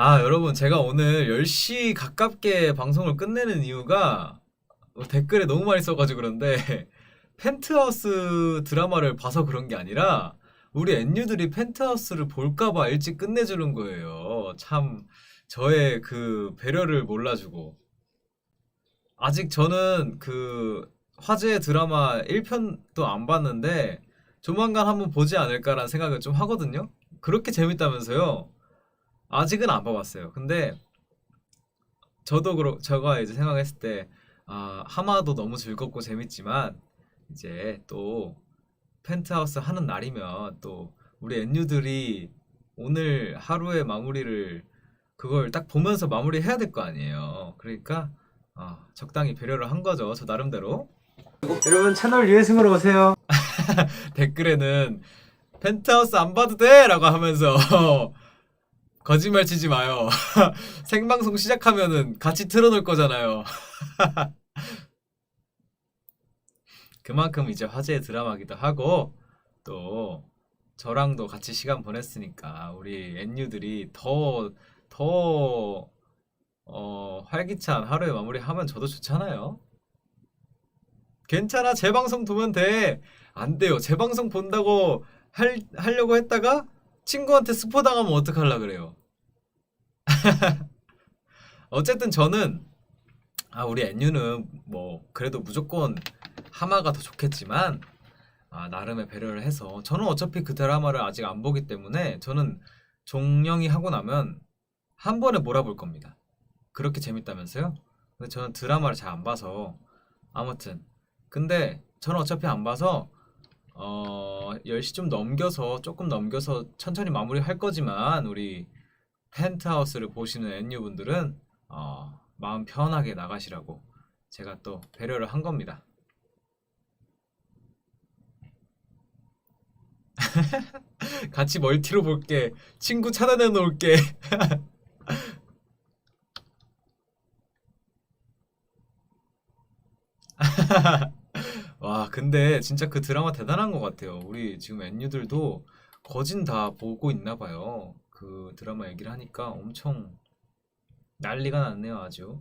아, 여러분, 제가 오늘 10시 가깝게 방송을 끝내는 이유가 뭐 댓글에 너무 많이 써가지고 그런데 펜트하우스 드라마를 봐서 그런 게 아니라 우리 엔유들이 펜트하우스를 볼까봐 일찍 끝내주는 거예요. 참, 저의 그 배려를 몰라주고. 아직 저는 그 화제의 드라마 1편도 안 봤는데 조만간 한번 보지 않을까라는 생각을 좀 하거든요. 그렇게 재밌다면서요. 아직은 안 봐봤어요. 근데 저도 그러 제가 이제 생각했을 때 아, 하마도 너무 즐겁고 재밌지만 이제 또 펜트하우스 하는 날이면 또 우리 엔유들이 오늘 하루의 마무리를 그걸 딱 보면서 마무리해야 될 거 아니에요. 그러니까 아, 적당히 배려를 한 거죠. 저 나름대로. 여러분 채널 유해승으로 오세요. 댓글에는 펜트하우스 안 봐도 돼! 라고 하면서 거짓말 치지 마요. 생방송 시작하면은 같이 틀어놓을 거잖아요. 그만큼 이제 화제의 드라마기도 하고 또 저랑도 같이 시간 보냈으니까 우리 엔유들이 더, 더, 어, 활기찬 하루의 마무리 하면 저도 좋잖아요. 괜찮아. 제 방송 보면 돼. 안 돼요. 제 방송 본다고 할, 하려고 했다가 친구한테 스포 당하면 어떡하려 그래요. 어쨌든 저는 아, 우리 엔유는 뭐 그래도 무조건 하마가 더 좋겠지만 아, 나름의 배려를 해서 저는 어차피 그 드라마를 아직 안 보기 때문에 저는 종영이 하고 나면 한 번에 몰아볼 겁니다. 그렇게 재밌다면서요? 근데 저는 드라마를 잘 안 봐서 아무튼 근데 저는 어차피 안 봐서 어 10시 좀 넘겨서 조금 넘겨서 천천히 마무리할 거지만 우리 펜트하우스를 보시는 엔유 분들은 어 마음 편하게 나가시라고 제가 또 배려를 한 겁니다. 같이 멀티로 볼게. 친구 차단해 놓을게. 와, 근데 진짜 그 드라마 대단한 것 같아요. 우리 지금 엔유들도 거진 다 보고 있나 봐요. 그 드라마 얘기를 하니까 엄청 난리가 났네요, 아주.